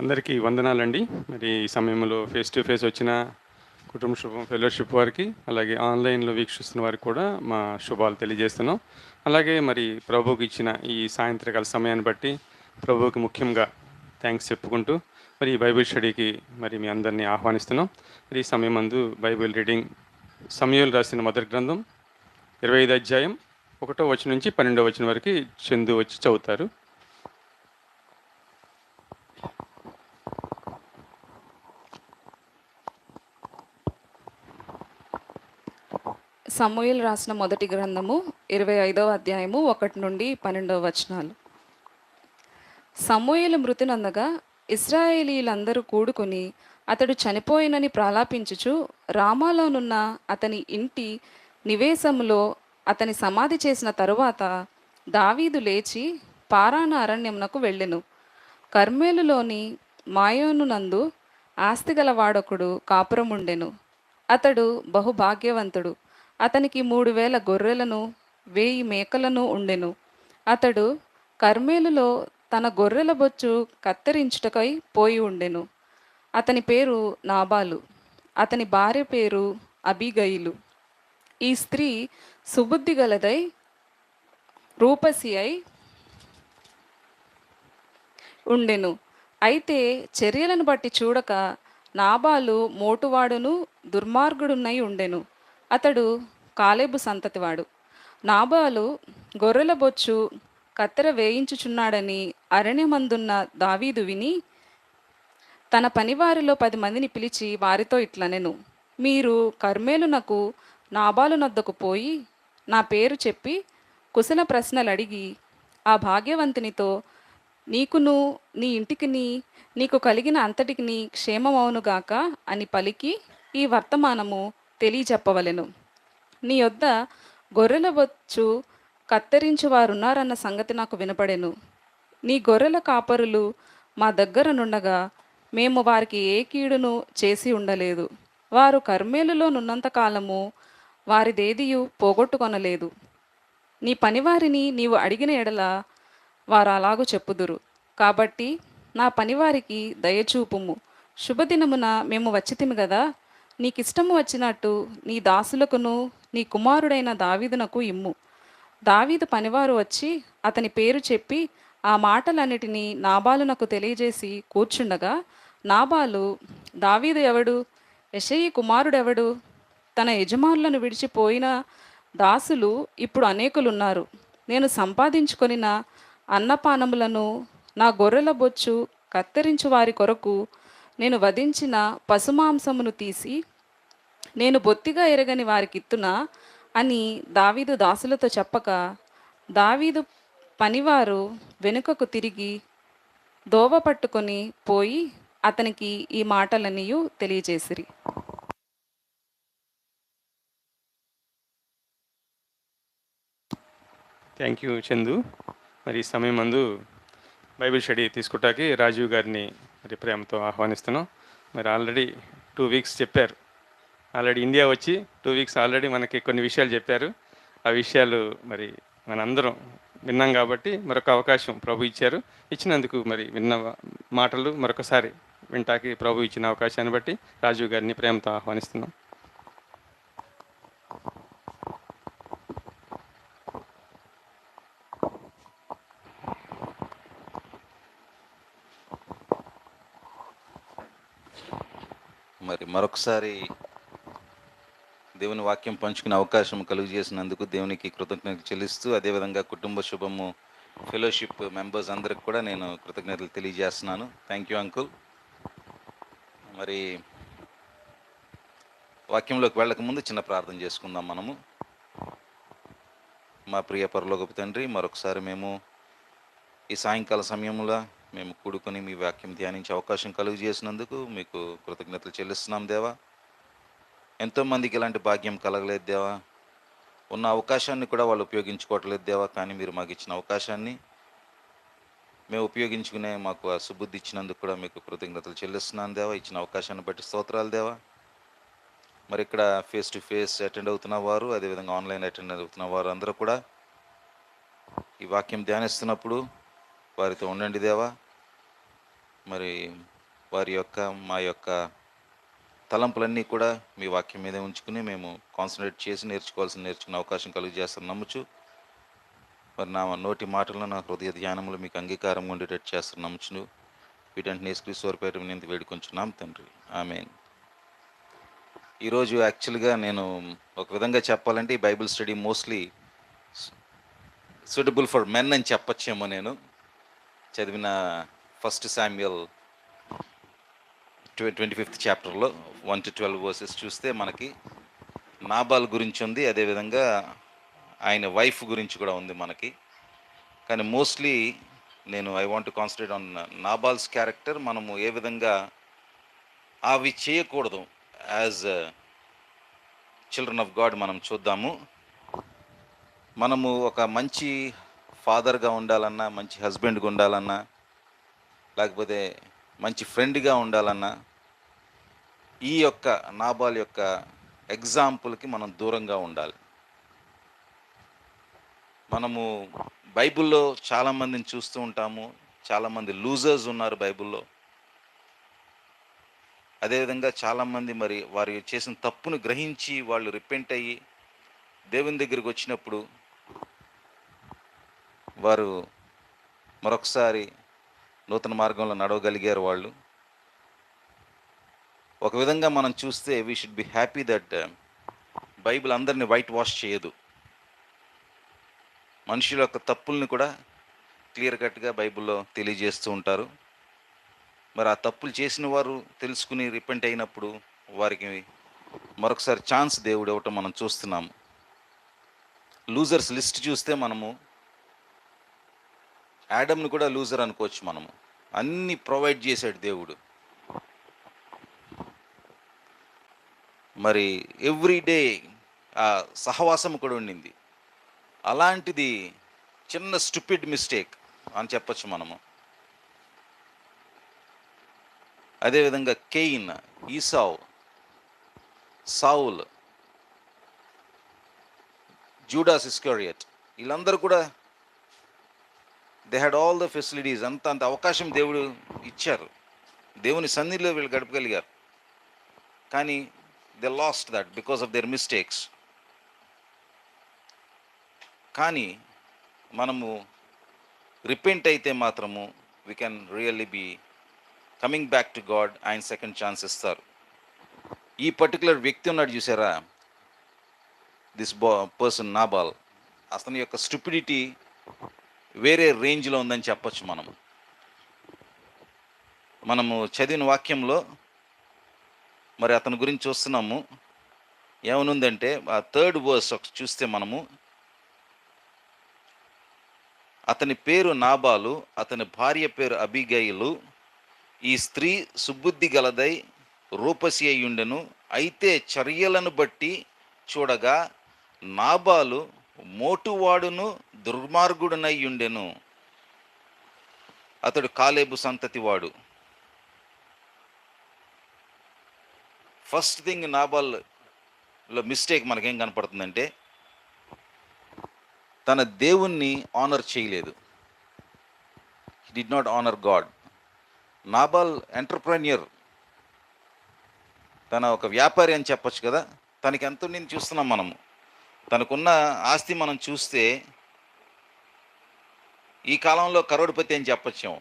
అందరికీ వందనాలండి. మరి ఈ సమయంలో ఫేస్ టు ఫేస్ వచ్చిన కుటుంబ శుభం ఫెలోషిప్ వారికి అలాగే ఆన్లైన్లో వీక్షిస్తున్న వారికి కూడా మా శుభాలు తెలియజేస్తున్నాం. అలాగే మరి ప్రభుకి ఇచ్చిన ఈ సాయంత్రకాల సమయాన్ని బట్టి ప్రభుకి ముఖ్యంగా థ్యాంక్స్ చెప్పుకుంటూ మరి ఈ బైబిల్ స్టడీకి మరి మీ అందరినీ ఆహ్వానిస్తున్నాం. మరి ఈ సమయం అందు బైబిల్ రీడింగ్ సమయంలో రాసిన మొదటి గ్రంథం ఇరవై ఐదు అధ్యాయం ఒకటో వచ్చిన నుంచి పన్నెండో వచ్చిన వరకు చందు వచ్చి చదువుతారు. సమూహలు రాసిన మొదటి గ్రంథము ఇరవై ఐదవ అధ్యాయము ఒకటి నుండి పన్నెండవ వచనాలు. సమూహలు మృతినందగా ఇస్రాయేలీలందరూ కూడుకొని అతడు చనిపోయినని ప్రాలాపించుచు రామాలోనున్న అతని ఇంటి నివేశములో అతని సమాధి చేసిన తరువాత దావీదు లేచి పారాన అరణ్యమునకు వెళ్ళెను. కర్మేలులోని మాయోనునందు ఆస్తిగల వాడొకడు కాపురముండెను. అతడు బహుభాగ్యవంతుడు. అతనికి మూడు వేల గొర్రెలను వేయి మేకలను ఉండెను. అతడు కర్మేలులో తన గొర్రెల బొచ్చు కత్తిరించుటకై పోయి ఉండెను. అతని పేరు నాబాలు. అతని భార్య పేరు అబిగయిలు. ఈ స్త్రీ సుబుద్ధి గలదై రూపసి అయి ఉండెను. అయితే చర్యలను బట్టి చూడక నాబాలు మోటువాడును దుర్మార్గుడునై ఉండెను. అతడు కాలేబు సంతతివాడు. నాబాలు గొర్రెల బొచ్చు కత్తెర వేయించుచున్నాడని అరణ్యమందున్న దావీదు విని తన పనివారిలో పది మందిని పిలిచి వారితో ఇట్లనెను. మీరు కర్మేలునకు నాబాలు నద్దకు పోయి నా పేరు చెప్పి కుశల ప్రశ్నలు అడిగి ఆ భాగ్యవంతునితో నీకును నీ ఇంటికిని నీకు కలిగిన అంతటికిని క్షేమమవునుగాక అని పలికి ఈ వర్తమానము తెలియజెప్పవలెను నీ యొద్ద గొర్రెల బొచ్చు కత్తిరించు వారున్నారన్న సంగతి నాకు వినపడెను. నీ గొర్రెల కాపరులు మా దగ్గర నుండగా మేము వారికి ఏ కీడును చేసి ఉండలేదు. వారు కర్మేలులో నున్నంతకాలము వారిదేదియు పోగొట్టుకొనలేదు. నీ పనివారిని నీవు అడిగిన ఎడల వారు అలాగూ చెప్పుదురు. కాబట్టి నా పనివారికి దయచూపుము. శుభదినమున మేము వచ్చితిమి కదా నీకిష్టము వచ్చినట్టు నీ దాసులకును నీ కుమారుడైన దావీదునకు ఇమ్ము. దావీదు పనివారు వచ్చి అతని పేరు చెప్పి ఆ మాటలన్నిటినీ నాబాలునకు తెలియజేసి కూర్చుండగా నాబాలు దావీదు ఎవడు? యషయి కుమారుడెవడు? తన యజమానులను విడిచిపోయిన దాసులు ఇప్పుడు అనేకులున్నారు. నేను సంపాదించుకొనిన అన్నపానములను నా గొర్రెల బొచ్చు కత్తిరించు వారి కొరకు నేను వధించిన పశుమాంసమును తీసి నేను బొత్తిగా ఎరగని వారికిత్తునా అని దావీదు దాసులతో చెప్పక దావీదు పనివారు వెనుకకు తిరిగి దోవ పట్టుకొని పోయి అతనికి ఈ మాటలనియు తెలియజేసిరి. థ్యాంక్ యూ చందు మరి సమయం మందు బైబిల్ స్టడీ తీసుకుంటాకి రాజీవ్ గారిని మరి ప్రేమతో ఆహ్వానిస్తున్నాం. మరి ఆల్రెడీ టూ వీక్స్ చెప్పారు. ఆల్రెడీ ఇండియా వచ్చి టూ వీక్స్ ఆల్రెడీ మనకి కొన్ని విషయాలు చెప్పారు. ఆ విషయాలు మరి మనందరం విన్నాం కాబట్టి మరొక అవకాశం ప్రభు ఇచ్చారు. ఇచ్చినందుకు మరి విన్న మాటలు మరొకసారి వింటాకి ప్రభు ఇచ్చిన అవకాశాన్ని బట్టి రాజీవ్ గారిని ప్రేమతో ఆహ్వానిస్తున్నాం మరి మరొకసారి దేవుని వాక్యం పంచుకునే అవకాశం కలుగు చేసినందుకు దేవునికి కృతజ్ఞతలు చెల్లిస్తూ అదేవిధంగా కుటుంబ శుభము ఫెలోషిప్ మెంబర్స్ అందరికి కూడా నేను కృతజ్ఞతలు తెలియజేస్తున్నాను. Thank you uncle. మరి వాక్యంలోకి వెళ్ళక ముందు చిన్న ప్రార్థన చేసుకుందాం మనము. మా ప్రియ పరలోకపు తండ్రి మరొకసారి మేము ఈ సాయంకాల సమయంలో మేము కూడుకొని మీ వాక్యం ధ్యానించే అవకాశం కలుగు చేసినందుకు మీకు కృతజ్ఞతలు చెల్లిస్తున్నాం దేవా. ఎంతోమందికి ఇలాంటి భాగ్యం కలగలేదు దేవా. ఉన్న అవకాశాన్ని కూడా వాళ్ళు ఉపయోగించుకోవట్లేదు దేవా కానీ మీరు మాకు ఇచ్చిన అవకాశాన్ని మేము ఉపయోగించుకునే మాకు ఆ సుబుద్ధి ఇచ్చినందుకు కూడా మీకు కృతజ్ఞతలు చెల్లిస్తున్నాను దేవా. ఇచ్చిన అవకాశాన్ని బట్టి స్తోత్రాలు దేవా. మరి ఇక్కడ ఫేస్ టు ఫేస్ అటెండ్ అవుతున్న వారు అదేవిధంగా ఆన్లైన్ అటెండ్ అవుతున్న వారు అందరూ కూడా ఈ వాక్యం ధ్యానిస్తున్నప్పుడు వారితో ఉండండి దేవా. మరి వారి యొక్క మా యొక్క తలంపులన్నీ కూడా మీ వాక్యం మీదే ఉంచుకుని మేము కాన్సన్ట్రేట్ చేసి నేర్చుకోవాల్సిన నేర్చుకునే అవకాశం కలుగు చేస్తాను నమ్ముచు మరి నా నోటి మాటలను నా హృదయ ధ్యానములు మీకు అంగీకారం ఉండేటట్టు చేస్తాను. నమ్ముచును. వీటంటే నేసుక్రీశ్వర పేరు వినంత వేడుకొంచున్నాం తండ్రి. ఆమె ఈరోజు యాక్చువల్గా నేను ఒక విధంగా చెప్పాలంటే ఈ Bible study mostly suitable for men అని చెప్పచ్చేమో నేను. చదివిన ఫస్ట్ శామ్యుల్ ట్వంటీ ఫిఫ్త్ చాప్టర్లో వన్ టు ట్వెల్వ్ వర్సెస్ చూస్తే మనకి నాబాల్ గురించి ఉంది అదేవిధంగా ఆయన వైఫ్ గురించి కూడా ఉంది మనకి. కానీ మోస్ట్లీ నేను I want concentrate on Nabal's character మనము ఏ విధంగా అవి చేయకూడదు. యాజ్ చిల్డ్రన్ ఆఫ్ గాడ్ మనం చూద్దాము. మనము ఒక మంచి ఫాదర్గా ఉండాలన్నా మంచి హస్బెండ్గా ఉండాలన్నా లేకపోతే మంచి ఫ్రెండ్గా ఉండాలన్నా ఈ యొక్క నాబాల్ యొక్క ఎగ్జాంపుల్కి మనం దూరంగా ఉండాలి. మనము బైబిల్లో చాలామందిని చూస్తూ ఉంటాము. చాలామంది లూజర్స్ ఉన్నారు బైబిల్లో. అదేవిధంగా చాలామంది మరి వారు చేసిన తప్పును గ్రహించి వాళ్ళు రిపెంట్ అయ్యి దేవుని దగ్గరికి వచ్చినప్పుడు వారు మరొకసారి నూతన మార్గంలో నడవగలిగారు వాళ్ళు. ఒక విధంగా మనం చూస్తే we should be happy that Bible అందరిని వైట్ వాష్ చేయదు. మనుషుల యొక్క తప్పుల్ని కూడా క్లియర్ కట్గా బైబిల్లో తెలియజేస్తూ ఉంటారు. మరి ఆ తప్పులు చేసిన వారు తెలుసుకుని రిపెంట్ అయినప్పుడు వారికి మరొకసారి ఛాన్స్ దేవుడు ఇవ్వటం మనం చూస్తున్నాము. లూజర్స్ లిస్ట్ చూస్తే మనము యాడమ్ని కూడా లూజర్ అనుకోవచ్చు మనము. అన్నీ ప్రొవైడ్ చేశాడు దేవుడు. మరి ఎవ్రీ డే ఆ సహవాసం కూడా ఉండింది. అలాంటిది చిన్న స్టూపిడ్ మిస్టేక్ అని చెప్పొచ్చు మనము. అదేవిధంగా కెయిన్ ఈసావ్ సావుల్ జూడాస్ ఇస్కోరియట్ వీళ్ళందరూ కూడా they had all the facilities అంత అంత అవకాశం దేవుడు ఇచ్చారు. దేవుని సన్నిధిలో వీళ్ళు గడపగలిగారు. కానీ they lost that because of their mistakes కానీ మనము రిపెంట్ అయితే మాత్రము we can really be coming back to God ఆయన సెకండ్ ఛాన్స్ ఇస్తారు. ఈ పర్టికులర్ వ్యక్తి ఉన్నాడు చూసారా? దిస్ బా పర్సన్ నాబాల్ అతని యొక్క స్టూపిడిటీ వేరే రేంజ్లో ఉందని చెప్పచ్చు మనము. మనము చదివిన వాక్యంలో మరి అతని గురించి చూస్తున్నాము. ఏమనుందంటే ఆ థర్డ్ వర్స్ చూస్తే మనము అతని పేరు నాబాలు అతని భార్య పేరు అబిగైలు ఈ స్త్రీ సుబుద్ధి గలదై రూపసి అయ్యుండెను అయితే చర్యలను బట్టి చూడగా నాబాలు మోటువాడును దుర్మార్గుడునయ్యుండెను. అతడు కాలేబు సంతతివాడు. ఫస్ట్ థింగ్ నాబాల్లో మిస్టేక్ మనకేం కనపడుతుందంటే తన దేవుణ్ణి ఆనర్ చేయలేదు. Did not honour God Nabal entrepreneur తన ఒక వ్యాపారి అని చెప్పొచ్చు కదా తనకి ఎంత నేను చూస్తున్నాం మనము. తనకున్న ఆస్తి మనం చూస్తే ఈ కాలంలో కరోడ్పతి అని చెప్పచ్చాము.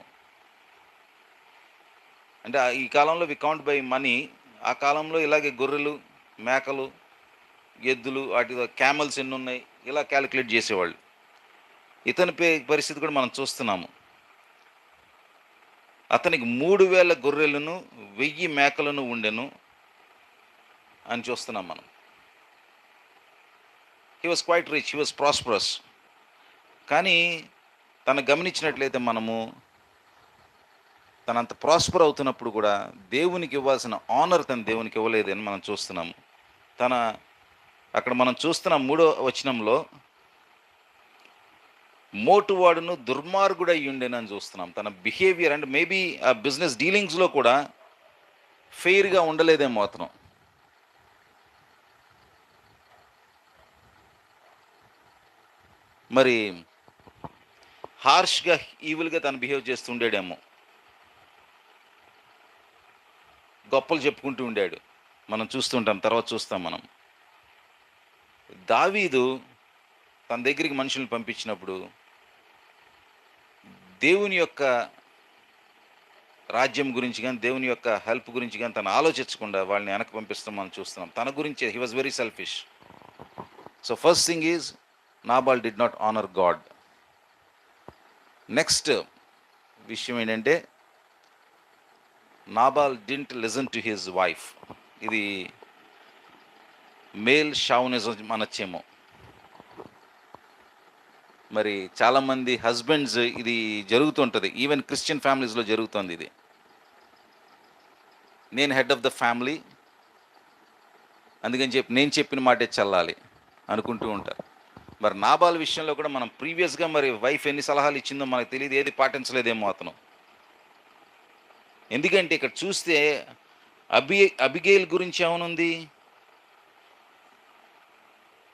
అంటే ఆ- ఈ కాలంలో వి కౌంట్ బై మనీ ఆ కాలంలో ఇలాగే గొర్రెలు మేకలు ఎద్దులు వాటి క్యామల్స్ ఎన్ని ఉన్నాయి ఇలా క్యాలిక్యులేట్ చేసేవాళ్ళు. ఇతని పే పరిస్థితి కూడా మనం చూస్తున్నాము. అతనికి మూడు వేల గొర్రెలను వెయ్యి మేకలను ఉండెను అని చూస్తున్నాం మనం. He was quite rich he was prosperous కానీ తను గమనించినట్లయితే మనము తనంత ప్రాస్పర్ అవుతున్నప్పుడు కూడా దేవునికి ఇవ్వాల్సిన ఆనర్ తన దేవునికి ఇవ్వలేదని మనం చూస్తున్నాము. తన అక్కడ మనం చూస్తున్న మూడో వచనంలో మోటువాడును దుర్మార్గుడై ఉండేనని చూస్తున్నాం. తన బిహేవియర్ అండ్ మేబీ ఆ బిజినెస్ డీలింగ్స్లో కూడా ఫెయిర్గా ఉండలేదేమో అతను. మరి హార్ష్గా ఈవిల్గా తను బిహేవ్ చేస్తుండేడేమో గొప్పలు చెప్పుకుంటూ ఉండాడు. మనం చూస్తుంటాం తర్వాత చూస్తాం మనం. దావీదు తన దగ్గరికి మనుషుల్ని పంపించినప్పుడు దేవుని యొక్క రాజ్యం గురించి కానీ దేవుని యొక్క హెల్ప్ గురించి కానీ తను ఆలోచించకుండా వాళ్ళని వెనక్కి పంపిస్తాం మనం చూస్తున్నాం. తన గురించి he was very selfish so first thing is Nabal did not honour God next విషయం ఏంటంటే Nabal didn't listen to his wife ఇది మేల్ షావునిజం అనొచ్చేమో. మరి చాలామంది హస్బెండ్స్ ఇది జరుగుతుంటుంది. ఈవెన్ క్రిస్టియన్ ఫ్యామిలీస్లో జరుగుతుంది ఇది. నేను హెడ్ ఆఫ్ ద ఫ్యామిలీ అందుకని చెప్పి నేను చెప్పిన మాటే చల్లాలి అనుకుంటూ ఉంటారు. మరి నాబాల్ విషయంలో కూడా మనం ప్రీవియస్గా మరి వైఫ్ ఎన్ని సలహాలు ఇచ్చిందో మనకు తెలియదు ఏది పాటించలేదేమో అతను. ఎందుకంటే ఇక్కడ చూస్తే అబి అబిగేల్ గురించి ఏమనుంది?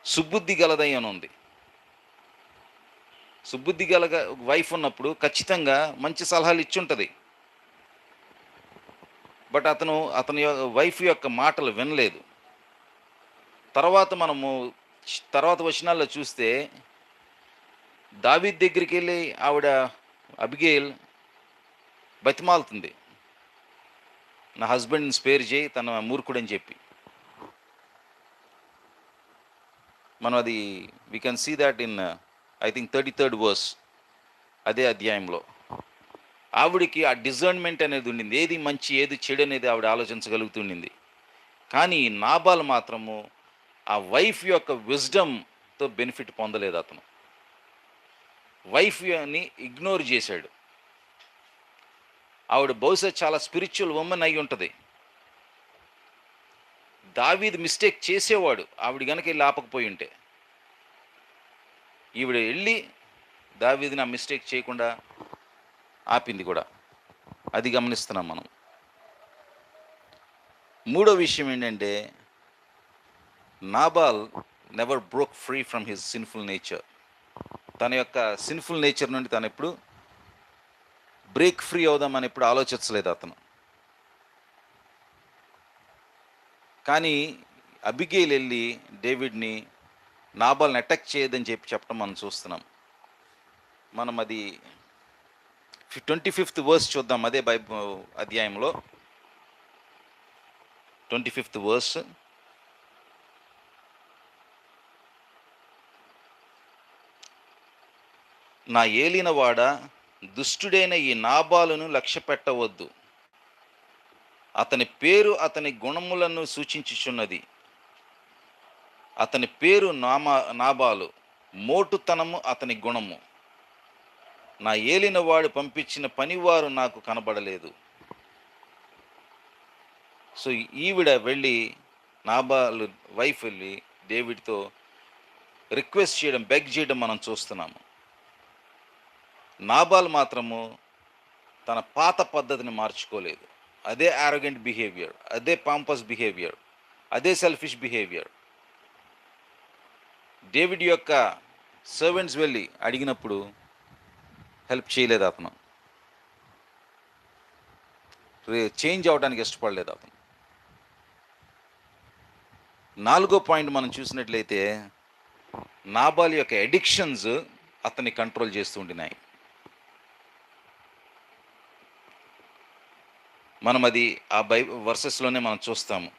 సుబుద్ధి గలదై అనుంది. ఉంది సుబుద్ధి గల వైఫ్ ఉన్నప్పుడు ఖచ్చితంగా మంచి సలహాలు ఇచ్చుంటుంది. బట్ అతను అతని వైఫ్ యొక్క మాటలు వినలేదు. తర్వాత మనము తర్వాత వచనాల్లో చూస్తే దావీద్ దగ్గరికి వెళ్ళి ఆవిడ అబిగేల్ బతిమాలుతుంది. నా హస్బెండ్ని స్పేర్ చేయి తన మూర్ఖుడని చెప్పి. మనం అది we can see that in I think thirty third verse అదే అధ్యాయంలో. ఆవిడికి ఆ డిజర్న్మెంట్ అనేది ఉండింది. ఏది మంచి ఏది చెడు అనేది ఆవిడ ఆలోచించగలుగుతుండింది కానీ నాబాల్ మాత్రము ఆ వైఫ్ యొక్క విజ్డమ్తో బెనిఫిట్ పొందలేదు అతను. వైఫ్ని ఇగ్నోర్ చేశాడు. ఆవిడ బహుశా చాలా స్పిరిచువల్ ఉమెన్ అయి ఉంటుంది. దావీద్ మిస్టేక్ చేసేవాడు ఆవిడ గనక వెళ్ళి ఆపకపోయి ఉంటే. ఈవిడ వెళ్ళి దావీదిని ఆ మిస్టేక్ చేయకుండా ఆపింది కూడా. అది గమనిస్తున్నాం మనం. మూడో విషయం ఏంటంటే Nabal never broke free from his sinful nature తన యొక్క సిన్ఫుల్ నేచర్ నుండి తను ఎప్పుడు బ్రేక్ ఫ్రీ అవుదామని ఎప్పుడు ఆలోచించలేదు అతను. కానీ అబిగేల్ వెళ్ళి డేవిడ్ని నాబాల్ని అటాక్ చేయదని చెప్పి చెప్పడం మనం చూస్తున్నాం. మనం అది ట్వంటీ ఫిఫ్త్ వర్స్ చూద్దాం అదే బై అధ్యాయంలో. ట్వంటీ ఫిఫ్త్ వర్స్ నా ఏలినవాడ దుష్టుడైన ఈ నాబాలును లక్ష్య పెట్టవద్దు అతని పేరు అతని గుణములను సూచించుచున్నది. అతని పేరు నామా నాబాలు. మోటుతనము అతని గుణము. నా ఏలినవాడు పంపించిన పనివారు నాకు కనబడలేదు. సో ఈవిడ వెళ్ళి నాబాలు వైఫ్ వెళ్ళి డేవిడ్తో రిక్వెస్ట్ చేయడం బెగ్ చేయడం మనం చూస్తున్నాము. నాబాల్ మాత్రము తన పాత పద్ధతిని మార్చుకోలేదు. అదే ఆరోగెంట్ బిహేవియర్ అదే పాంపస్ బిహేవియర్ అదే సెల్ఫిష్ బిహేవియర్ డేవిడ్ యొక్క సర్వెంట్స్ వెళ్ళి అడిగినప్పుడు హెల్ప్ చేయలేదు అతను. చేంజ్ అవడానికి ఇష్టపడలేదు అతను. నాలుగో పాయింట్ మనం చూసినట్లయితే నాబాల్ యొక్క ఎడిక్షన్స్ అతన్ని కంట్రోల్ చేస్తూ ఉండినాయి. మనం అది ఆ బై వర్సెస్లోనే మనం చూస్తాము.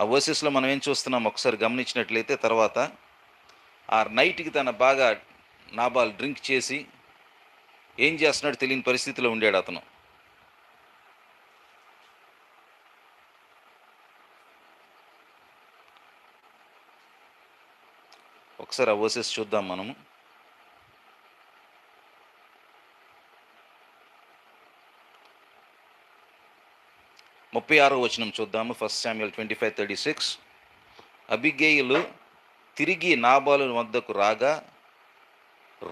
ఆ వర్సెస్లో మనం ఏం చూస్తున్నాం? ఒకసారి గమనించినట్లయితే తర్వాత ఆ నైట్కి తన బాగా నాబాల్ డ్రింక్ చేసి ఏం చేస్తున్నాడు తెలియని పరిస్థితిలో ఉండాడు అతను. ఒకసారి ఆ వర్సెస్ చూద్దాం మనము. ముప్పై ఆరో వచనం చూద్దాము. First Samuel twenty five thirty six అబిగేయులు తిరిగి నాబాలు వద్దకు రాగా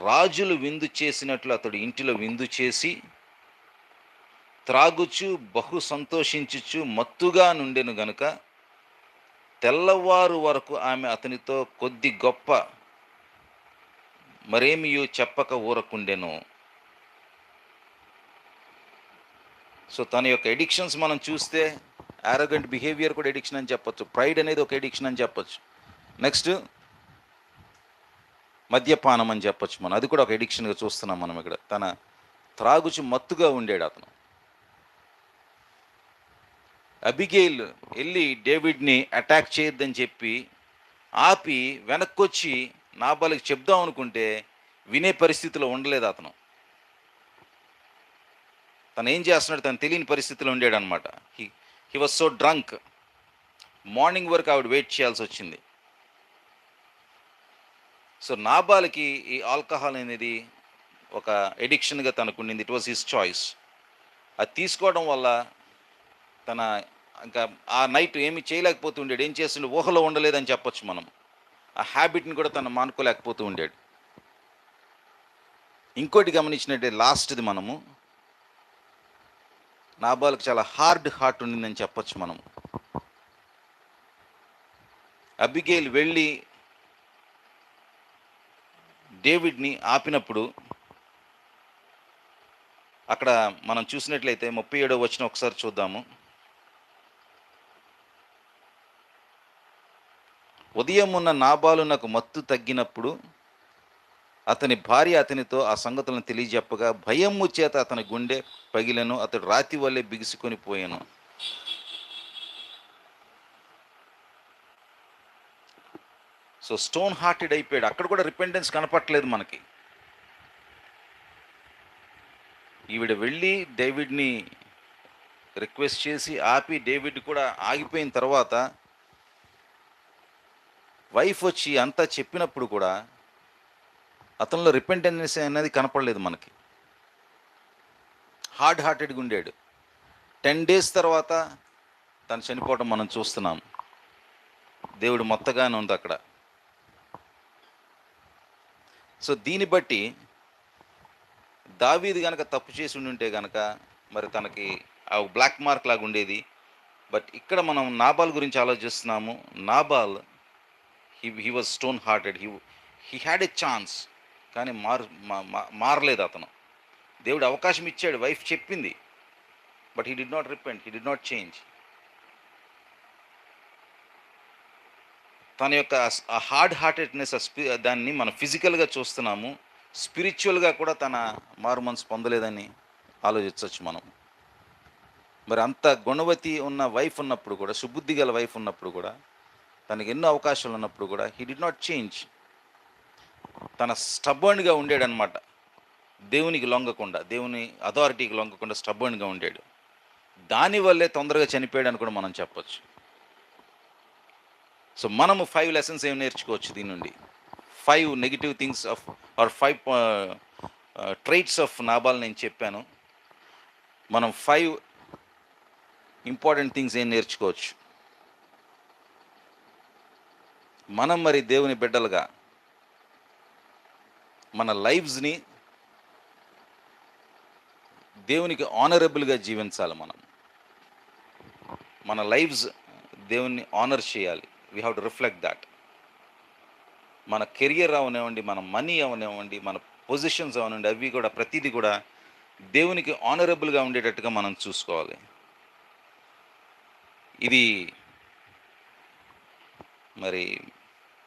రాజులు విందు చేసినట్లు అతడు ఇంటిలో విందు చేసి త్రాగుచు బహు సంతోషించుచు మత్తుగా నుండెను గనుక తెల్లవారు వరకు ఆమె అతనితో కొద్ది గొప్ప మరేమియు చెప్పక ఊరకుండెను. సో తన యొక్క ఎడిక్షన్స్ మనం చూస్తే ఆరోగెంట్ బిహేవియర్ కూడా ఎడిక్షన్ అని చెప్పొచ్చు. ప్రైడ్ అనేది ఒక ఎడిక్షన్ అని చెప్పొచ్చు. నెక్స్ట్ మద్యపానం అని చెప్పొచ్చు మనం. అది కూడా ఒక ఎడిక్షన్గా చూస్తున్నాం మనం ఇక్కడ. తన త్రాగుచి మత్తుగా ఉండేడు అతను. అబిగేల్ వెళ్ళి డేవిడ్ని అటాక్ చేయొద్దని చెప్పి ఆపి వెనక్కొచ్చి నాబాలకి చెప్దాం అనుకుంటే వినే పరిస్థితిలో ఉండలేదు అతను. తను ఏం చేస్తున్నాడు? తను తెలియని పరిస్థితిలో ఉండేడు అనమాట he he was so drunk morning వరకు ఆవిడ వెయిట్ చేయాల్సి వచ్చింది. సో నాబాలకి ఈ ఆల్కహాల్ అనేది ఒక ఎడిక్షన్గా తనకు ఉండింది. ఇట్ వాజ్ హిస్ చాయిస్ అది తీసుకోవడం వల్ల తన ఇంకా ఆ నైట్ ఏమి చేయలేకపోతూ ఉండేడు. ఏం చేస్తుండే? ఊహలో ఉండలేదని చెప్పొచ్చు మనం. ఆ హ్యాబిట్ని కూడా తను మానుకోలేకపోతూ ఉండేడు. ఇంకోటి గమనించినట్టే లాస్ట్ది మనము. నాబాలకు చాలా హార్డ్ హార్ట్ ఉండిందని చెప్పొచ్చు మనం. అబిగేల్ వెళ్ళి డేవిడ్ని ఆపినప్పుడు అక్కడ మనం చూసినట్లయితే ముప్పై ఏడో వచ్చిన ఒకసారి చూద్దాము. ఉదయం ఉన్న నాబాలు నాకు మత్తు తగ్గినప్పుడు అతని భార్య అతనితో ఆ సంగతులను తెలియజెప్పగా భయము చేత అతని గుండె పగిలను అతడు రాతి వల్లే బిగుసుకొని పోయాను. సో స్టోన్ హార్టెడ్ అయిపోయాడు. అక్కడ కూడా రిపెండెన్స్ కనపట్లేదు మనకి. ఈవిడ వెళ్ళి డేవిడ్ని రిక్వెస్ట్ చేసి ఆపి డేవిడ్ కూడా ఆగిపోయిన తర్వాత వైఫ్ వచ్చి అంతా చెప్పినప్పుడు కూడా అతనిలో రిపెంటెన్స్ అనేది కనపడలేదు మనకి. హార్డ్ హార్టెడ్గా ఉండేడు. టెన్ డేస్ తర్వాత తను చనిపోవడం మనం చూస్తున్నాం. దేవుడు మొత్తగానే ఉంది అక్కడ. సో దీన్ని బట్టి దావీది కనుక తప్పు చేసి ఉంటే కనుక మరి తనకి ఆ బ్లాక్ మార్క్ లాగా ఉండేది. బట్ ఇక్కడ మనం నాబాల్ గురించి ఆలోచిస్తున్నాము. Nabal he he was stone hearted he he had a chance కానీ మారు మారలేదు అతను. దేవుడు అవకాశం ఇచ్చాడు వైఫ్ చెప్పింది. But he did not repent he did not change తన యొక్క ఆ హార్డ్ హార్టెడ్నెస్ దాన్ని మనం ఫిజికల్గా చూస్తున్నాము స్పిరిచువల్గా కూడా తన మారు మనసు పొందలేదని ఆలోచించవచ్చు మనం. మరి అంత గుణవతి ఉన్న వైఫ్ ఉన్నప్పుడు కూడా సుబుద్ధి గల వైఫ్ ఉన్నప్పుడు కూడా తనకి ఎన్నో అవకాశాలు ఉన్నప్పుడు కూడా హీ డి నాట్ చేంజ్ తన స్టబర్న్గా ఉండేడనమాట దేవునికి లొంగకుండా దేవుని అథారిటీకి లొంగకుండా స్టబర్న్గా ఉండాడు. దానివల్లే తొందరగా చనిపోయాడు అని కూడా మనం చెప్పొచ్చు. సో మనము ఫైవ్ లెసన్స్ ఏం నేర్చుకోవచ్చు దీని నుండి? Five negative things of or five traits of Nabal నేను చెప్పాను. మనం ఫైవ్ ఇంపార్టెంట్ థింగ్స్ ఏం నేర్చుకోవచ్చు? మనం మరి దేవుని బిడ్డలుగా మన లైఫ్స్ని దేవునికి ఆనరబుల్గా జీవించాలి మనం. మన లైఫ్స్ దేవుణ్ణి ఆనర్ చేయాలి. We have to reflect that మన కెరియర్ అవనివ్వండి మన మనీ అవనివ్వండి మన పొజిషన్స్ అవనివ్వండి అవి కూడా ప్రతిదీ కూడా దేవునికి ఆనరబుల్గా ఉండేటట్టుగా మనం చూసుకోవాలి. ఇది మరి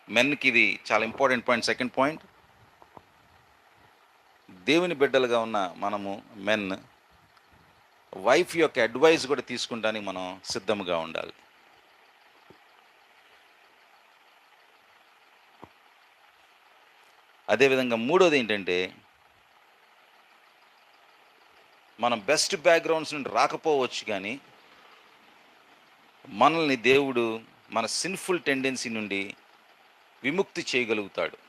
మెన్కి ఇది చాలా ఇంపార్టెంట్ పాయింట్ సెకండ్ పాయింట్ దేవుని బిడ్డలుగా ఉన్న మనము మెన్ వైఫ్ యొక్క అడ్వైస్ కూడా తీసుకుంటానికి మనం సిద్ధంగా ఉండాలి. అదేవిధంగా మూడోది ఏంటంటే మనం బెస్ట్ బ్యాక్గ్రౌండ్స్ నుండి రాకపోవచ్చు కానీ మనల్ని దేవుడు మన సిన్ఫుల్ టెండెన్సీ నుండి విముక్తి చేయగలుగుతాడు.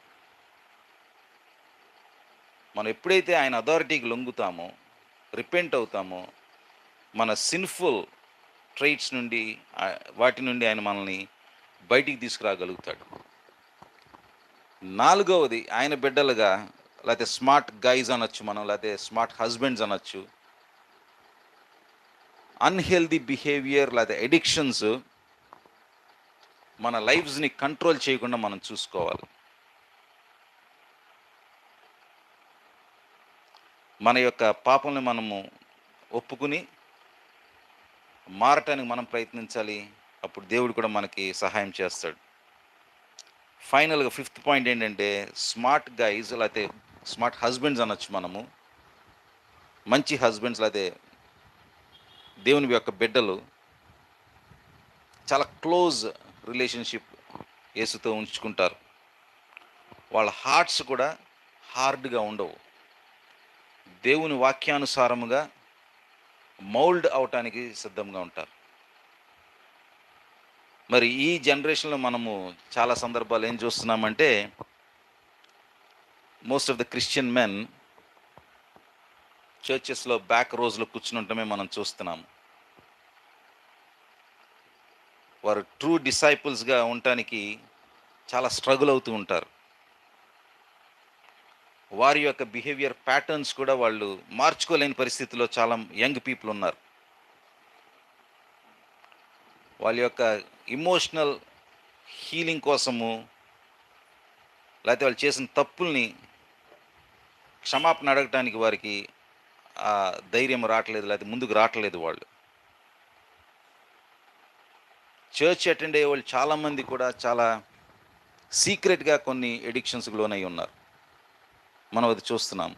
మనం ఎప్పుడైతే ఆయన అథారిటీకి లొంగుతామో రిపెంట్ అవుతామో మన సిన్ఫుల్ ట్రైట్స్ నుండి వాటి నుండి ఆయన మనల్ని బయటికి తీసుకురాగలుగుతాడు. నాలుగవది ఆయన బిడ్డలుగా లేకపోతే స్మార్ట్ గైజ్ అనొచ్చు మనం లేకపోతే స్మార్ట్ హస్బెండ్స్ అనొచ్చు. అన్హెల్దీ బిహేవియర్ లేకపోతే ఎడిక్షన్స్ మన లైఫ్స్ని కంట్రోల్ చేయకుండా మనం చూసుకోవాలి. మన యొక్క పాపంని మనము ఒప్పుకుని మారటానికి మనం ప్రయత్నించాలి. అప్పుడు దేవుడు కూడా మనకి సహాయం చేస్తాడు. ఫైనల్గా ఫిఫ్త్ పాయింట్ ఏంటంటే స్మార్ట్ గైజ్ లేకపోతే స్మార్ట్ హస్బెండ్స్ అనొచ్చు మనము. మంచి హస్బెండ్స్ లేకపోతే దేవుని యొక్క బిడ్డలు చాలా క్లోజ్ రిలేషన్షిప్ యేసుతో ఉంచుకుంటారు. వాళ్ళ హార్ట్స్ కూడా హార్డ్గా ఉండవు. దేవుని వాక్యానుసారముగా మౌల్డ్ అవటానికి సిద్ధంగా ఉంటారు. మరి ఈ జనరేషన్లో మనము చాలా సందర్భాలు ఏం చూస్తున్నామంటే most of the Christian men చర్చెస్లో back రోజులో కూర్చుని ఉండటమే మనం చూస్తున్నాము. వారు ట్రూ డిసైపుల్స్గా ఉండటానికి చాలా స్ట్రగుల్ అవుతూ ఉంటారు. వారి యొక్క బిహేవియర్ ప్యాటర్న్స్ కూడా వాళ్ళు మార్చుకోలేని పరిస్థితిలో చాలా యంగ్ పీపుల్ ఉన్నారు. వాళ్ళ యొక్క ఇమోషనల్ హీలింగ్ కోసము లేకపోతే వాళ్ళు చేసిన తప్పుల్ని క్షమాపణ అడగటానికి వారికి ఆ ధైర్యం రావట్లేదు లేకపోతే ముందుకు రావట్లేదు వాళ్ళు. చర్చ్ అటెండ్ అయ్యే వాళ్ళు చాలామంది కూడా చాలా సీక్రెట్గా కొన్ని ఎడిక్షన్స్కి లోనై ఉన్నారు. మనం అది చూస్తున్నాం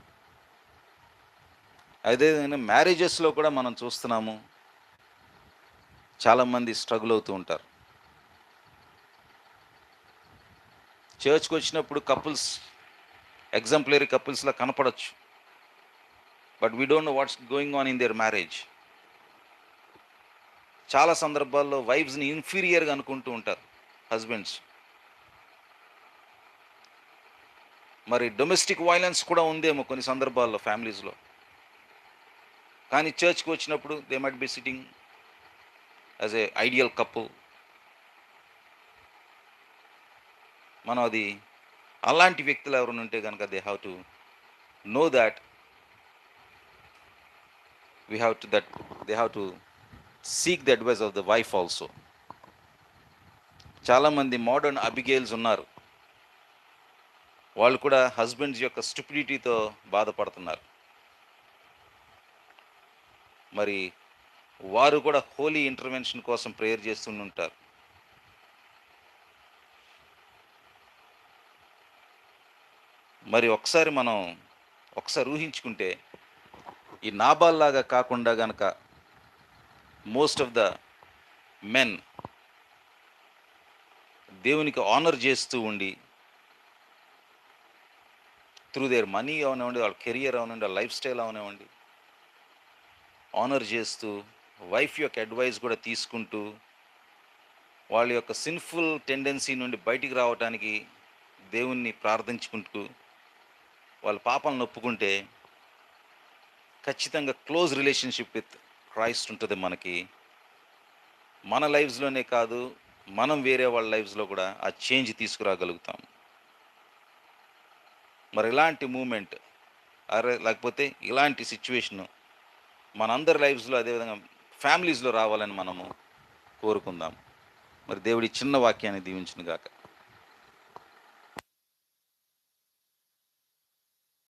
అదేవిధంగా మ్యారేజెస్లో కూడా మనం చూస్తున్నాము. చాలామంది స్ట్రగుల్ అవుతూ ఉంటారు. చర్చ్కి వచ్చినప్పుడు కపుల్స్ ఎగ్జాంపులరీ కపుల్స్లా కనపడచ్చు. But we don't know what's going on in their marriage. చాలా సందర్భాల్లో వైఫ్స్ని ఇన్ఫీరియర్గా అనుకుంటూ ఉంటారు హస్బెండ్స్. మరి డొమెస్టిక్ వైలెన్స్ కూడా ఉందేమో కొన్ని సందర్భాల్లో ఫ్యామిలీస్లో. కానీ చర్చ్కి వచ్చినప్పుడు they might be sitting as a ideal couple. మనం అది అలాంటి వ్యక్తులు ఎవరైనా ఉంటే కనుక they have to know that. We have to that they have to seek the advice of the wife also. చాలామంది మోడర్న్ అబిగేల్స్ ఉన్నారు. వాళ్ళు కూడా హస్బెండ్స్ యొక్క స్టూపిడిటీతో బాధపడుతున్నారు. మరి వారు కూడా హోలీ ఇంటర్వెన్షన్ కోసం ప్రేయర్ చేస్తుంటారు మరి ఒకసారి మనం ఒకసారి ఊహించుకుంటే ఈ నాబాల్లాగా కాకుండా గనక మోస్ట్ ఆఫ్ ద మెన్ దేవునికి ఆనర్ చేస్తూ ఉండి త్రూ దేర్ మనీ అవనివ్వండి వాళ్ళ కెరియర్ అవనివ్వండి వాళ్ళ లైఫ్ స్టైల్ అవనివ్వండి ఆనర్ చేస్తూ వైఫ్ యొక్క అడ్వైస్ కూడా తీసుకుంటూ వాళ్ళ యొక్క సిన్ఫుల్ టెండెన్సీ నుండి బయటికి రావడానికి దేవుణ్ణి ప్రార్థించుకుంటూ వాళ్ళ పాపాలను ఒప్పుకుంటే ఖచ్చితంగా క్లోజ్ రిలేషన్షిప్ విత్ క్రైస్ట్ ఉంటుంది మనకి. మన లైఫ్స్లోనే కాదు మనం వేరే వాళ్ళ లైఫ్స్లో కూడా ఆ చేంజ్ తీసుకురాగలుగుతాం. మరి ఇలాంటి మూమెంట్ అరే లేకపోతే ఇలాంటి సిచ్యువేషను మనందరి లైఫ్స్లో అదేవిధంగా ఫ్యామిలీస్లో రావాలని మనము కోరుకుందాం. మరి దేవుడి చిన్న వాక్యాన్ని దీవించిన గాక